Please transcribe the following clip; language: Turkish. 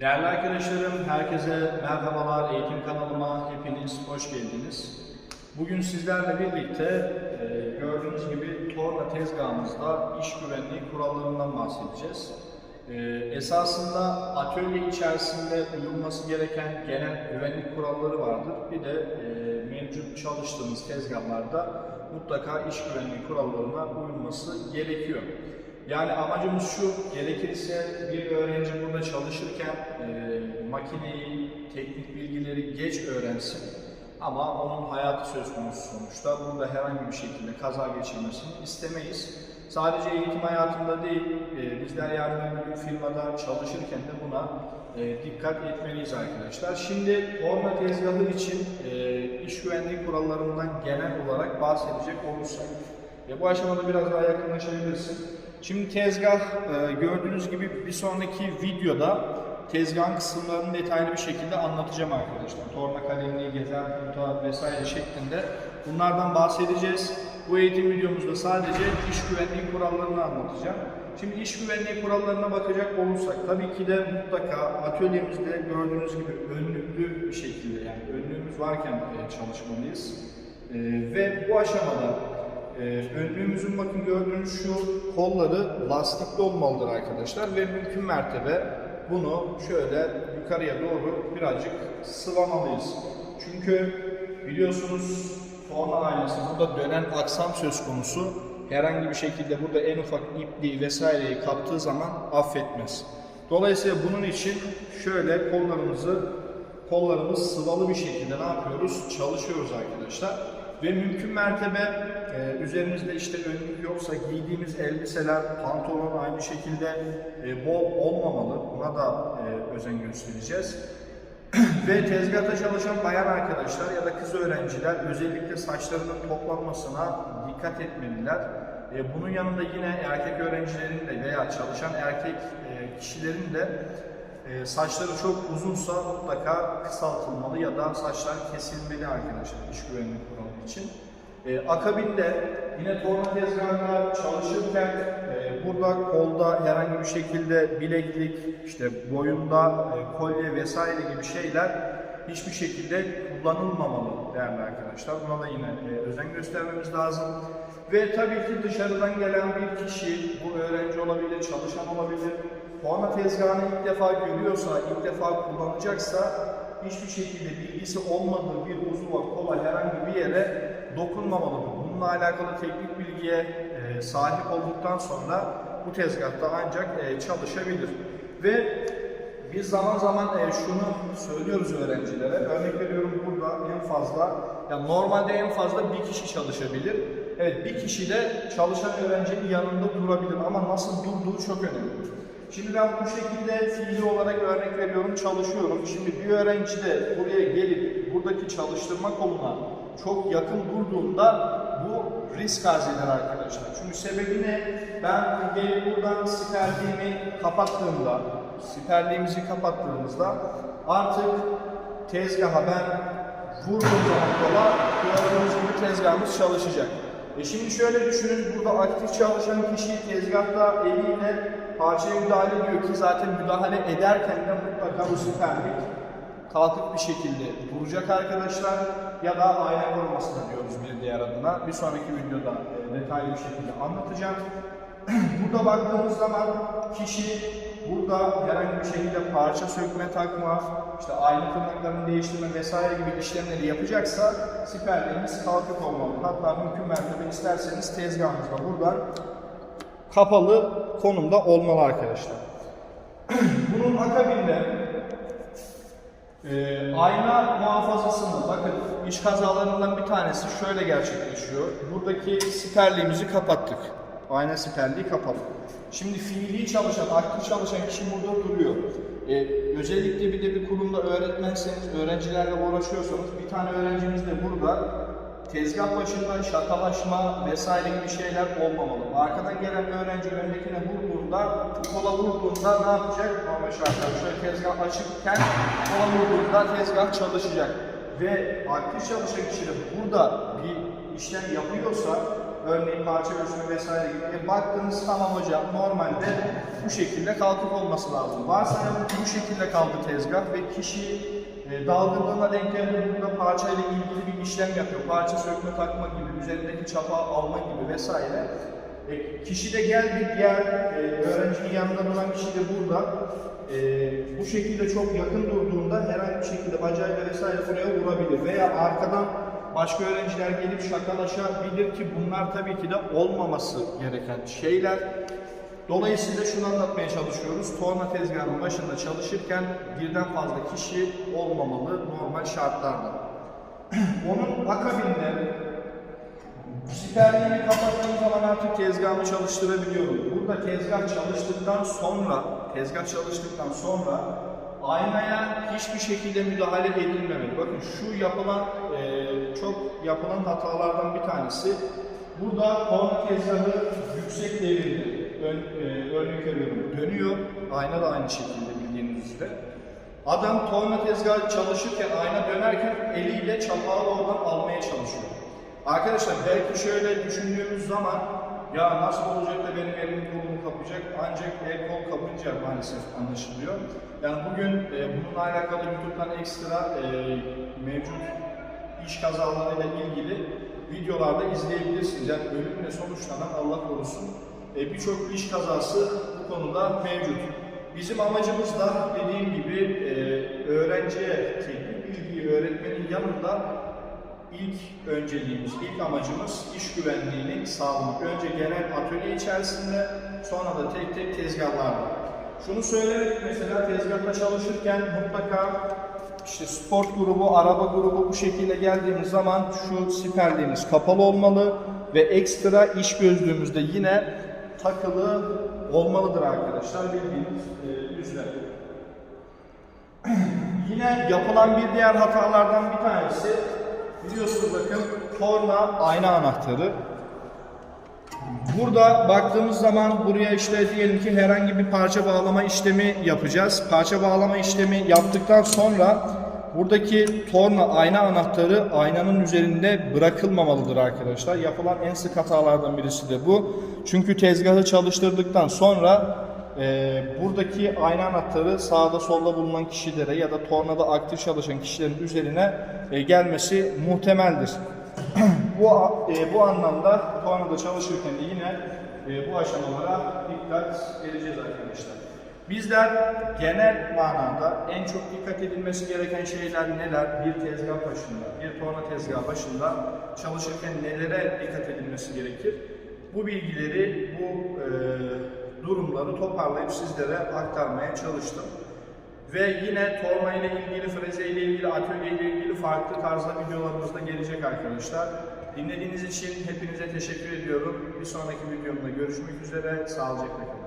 Değerli arkadaşlarım, herkese merhabalar. Eğitim kanalıma hepiniz hoş geldiniz. Bugün sizlerle birlikte e, gördüğünüz gibi torna tezgahımızda iş güvenliği kurallarından bahsedeceğiz. E, esasında atölye içerisinde uyulması gereken genel güvenlik kuralları vardır. Bir de e, mevcut çalıştığımız tezgahlarda mutlaka iş güvenliği kurallarına uyulması gerekiyor. Yani amacımız şu, gerekirse bir öğrenci burada çalışırken e, makineyi, teknik bilgileri geç öğrensin. Ama onun hayatı söz konusu sonuçta. Burada herhangi bir şekilde kaza geçirmesini istemeyiz. Sadece eğitim hayatında değil, e, bizler öbür gün firmada çalışırken de buna e, dikkat etmeliyiz arkadaşlar. Şimdi forma tezgahı için e, iş güvenliği kurallarından genel olarak bahsedecek olursak. E, bu aşamada biraz daha yakınlaşabilirsin. Şimdi tezgah e, gördüğünüz gibi bir sonraki videoda tezgahın kısımlarını detaylı bir şekilde anlatacağım arkadaşlar. Torna kalemliği, gezer, punta vesaire şeklinde bunlardan bahsedeceğiz. Bu eğitim videomuzda sadece iş güvenliği kurallarını anlatacağım. Şimdi iş güvenliği kurallarına bakacak olursak tabii ki de mutlaka atölyemizde gördüğünüz gibi önlüklü bir şekilde yani önlüğümüz varken e, çalışmalıyız. E, ve bu aşamada ee, önlüğümüzün bakın gördüğünüz şu kolları lastikli olmalıdır arkadaşlar ve mümkün mertebe bunu şöyle yukarıya doğru birazcık sıvamalıyız. Çünkü biliyorsunuz forma aynası burada dönen aksam söz konusu. Herhangi bir şekilde burada en ufak ipliği vesaireyi kaptığı zaman affetmez. Dolayısıyla bunun için şöyle kollarımızı kollarımız sıvalı bir şekilde ne yapıyoruz? Çalışıyoruz arkadaşlar. Ve mümkün mertebe e, üzerimizde işte önlük yoksa giydiğimiz elbiseler, pantolon aynı şekilde e, bol olmamalı. Buna da e, özen göstereceğiz. Ve tezgahta çalışan bayan arkadaşlar ya da kız öğrenciler özellikle saçlarının toplanmasına dikkat etmeliler. E, bunun yanında yine erkek öğrencilerin de veya çalışan erkek e, kişilerin de e, saçları çok uzunsa mutlaka kısaltılmalı ya da saçlar kesilmeli arkadaşlar iş güvenliği kuralı için. E, akabinde yine torna tezgahında çalışırken e, burada kolda herhangi bir şekilde bileklik, işte boyunda e, kolye vesaire gibi şeyler hiçbir şekilde kullanılmamalı değerli arkadaşlar. Buna da yine e, özen göstermemiz lazım. Ve tabii ki dışarıdan gelen bir kişi, bu öğrenci olabilir, çalışan olabilir, Forma tezgahını ilk defa görüyorsa, ilk defa kullanacaksa hiçbir şekilde bilgisi olmadığı bir uzuva, kola herhangi bir yere dokunmamalıdır. Bununla alakalı teknik bilgiye e, sahip olduktan sonra bu tezgahta ancak e, çalışabilir. Ve biz zaman zaman e, şunu söylüyoruz öğrencilere. Örnek veriyorum burada en fazla, yani normalde en fazla bir kişi çalışabilir. Evet bir kişi de çalışan öğrencinin yanında durabilir ama nasıl durduğu çok önemli. Şimdi ben bu şekilde fiili olarak örnek veriyorum, çalışıyorum. Şimdi bir öğrenci de buraya gelip buradaki çalıştırma koluna çok yakın durduğunda bu risk arz eder arkadaşlar. Çünkü sebebi ne? Ben gelip buradan siperliğimi kapattığımda, siperliğimizi kapattığımızda artık tezgaha ben vurduğum zaman kola gördüğünüz gibi tezgahımız çalışacak. E şimdi şöyle düşünün, burada aktif çalışan kişi tezgahta eliyle parçaya müdahale ediyor ki zaten müdahale ederken de mutlaka bu siperlik kalkık bir şekilde duracak arkadaşlar ya da ayna korumasını diyoruz bir diğer adına. Bir sonraki videoda e, detaylı bir şekilde anlatacağım. burada baktığımız zaman kişi burada herhangi bir şekilde parça sökme, takma, işte ayna tırnaklarını değiştirme vesaire gibi işlemleri yapacaksa siperliğimiz kalkık olmalı. Hatta mümkün mertebe isterseniz tezgahımızda buradan kapalı konumda olmalı arkadaşlar. Bunun akabinde e, ayna muhafazasını bakın iş kazalarından bir tanesi şöyle gerçekleşiyor. Buradaki siperliğimizi kapattık. Ayna siperliği kapalı. Şimdi fiili çalışan, aktif çalışan kişi burada duruyor. Ee, özellikle bir de bir kurumda öğretmenseniz, öğrencilerle uğraşıyorsanız bir tane öğrencimiz de burada tezgah başında şakalaşma vesaire gibi şeyler olmamalı. Arkadan gelen bir öğrenci öndekine vurduğunda, kola vurduğunda ne yapacak? Normal şartlarda şöyle tezgah açıkken kola vurduğunda tezgah çalışacak. Ve aktif çalışan kişi burada işlem yapıyorsa, örneğin parça ölçümü vesaire gibi, e, baktınız tamam hocam normalde bu şekilde kalkıp olması lazım. Varsayalım bu şekilde kaldı tezgah ve kişi e, dalgınlığına denk geldiğinde parçayla ilgili bir işlem yapıyor. Parça sökme takma gibi, üzerindeki çapa alma gibi vesaire. E, kişi de geldi, diğer e, öğrencinin yanında duran kişi de burada. E, bu şekilde çok yakın durduğunda herhangi bir şekilde bacağıyla vesaire buraya vurabilir. Veya arkadan başka öğrenciler gelip şakalaşabilir ki bunlar tabii ki de olmaması gereken şeyler. Dolayısıyla şunu anlatmaya çalışıyoruz. Torna tezgahının başında çalışırken birden fazla kişi olmamalı normal şartlarda. Onun akabinde siperliğini kapattığım zaman artık tezgahımı çalıştırabiliyorum. Burada tezgah çalıştıktan sonra, tezgah çalıştıktan sonra aynaya hiçbir şekilde müdahale edilmemeli. Bakın şu yapılan, eee, çok yapılan hatalardan bir tanesi. Burada torna tezgahı yüksek devirde, ön, eee, örnek veriyorum, dönüyor. Ayna da aynı şekilde bildiğiniz üzere. Adam torna tezgahı çalışırken, ayna dönerken eliyle çapağı oradan almaya çalışıyor. Arkadaşlar belki şöyle düşündüğümüz zaman ya nasıl olacak da benim elim kolumu kapacak ancak el kol kapınca maalesef anlaşılıyor. Yani bugün e, bununla alakalı YouTube'dan ekstra e, mevcut iş kazalarıyla ilgili videolarda izleyebilirsiniz. Yani ölümle sonuçlanan Allah korusun e, birçok iş kazası bu konuda mevcut. Bizim amacımız da dediğim gibi e, öğrenciye teknik bilgiyi öğretmenin yanında ilk önceliğimiz, ilk amacımız iş güvenliğini sağlamak. Önce genel atölye içerisinde, sonra da tek tek tezgahlarda. Şunu söylemek mesela tezgahta çalışırken mutlaka işte sport grubu, araba grubu bu şekilde geldiğimiz zaman şu siperliğimiz kapalı olmalı ve ekstra iş gözlüğümüz de yine takılı olmalıdır arkadaşlar bildiğiniz e, üzere. Yine yapılan bir diğer hatalardan bir tanesi biliyorsunuz bakın torna ayna anahtarı. Burada baktığımız zaman buraya işte diyelim ki herhangi bir parça bağlama işlemi yapacağız. Parça bağlama işlemi yaptıktan sonra buradaki torna ayna anahtarı aynanın üzerinde bırakılmamalıdır arkadaşlar. Yapılan en sık hatalardan birisi de bu. Çünkü tezgahı çalıştırdıktan sonra e, buradaki ayna anahtarı sağda solda bulunan kişilere ya da tornada aktif çalışan kişilerin üzerine e, gelmesi muhtemeldir. bu e, bu anlamda tornada çalışırken de yine e, bu aşamalara dikkat edeceğiz arkadaşlar. Bizler genel manada en çok dikkat edilmesi gereken şeyler neler? Bir tezgah başında, bir torna tezgah başında çalışırken nelere dikkat edilmesi gerekir? Bu bilgileri, bu e, durumları toparlayıp sizlere aktarmaya çalıştım. Ve yine torna ile ilgili, freze ile ilgili, atölye ile ilgili farklı tarzda videolarımız da gelecek arkadaşlar. Dinlediğiniz için hepinize teşekkür ediyorum. Bir sonraki videomda görüşmek üzere. Sağlıcakla kalın.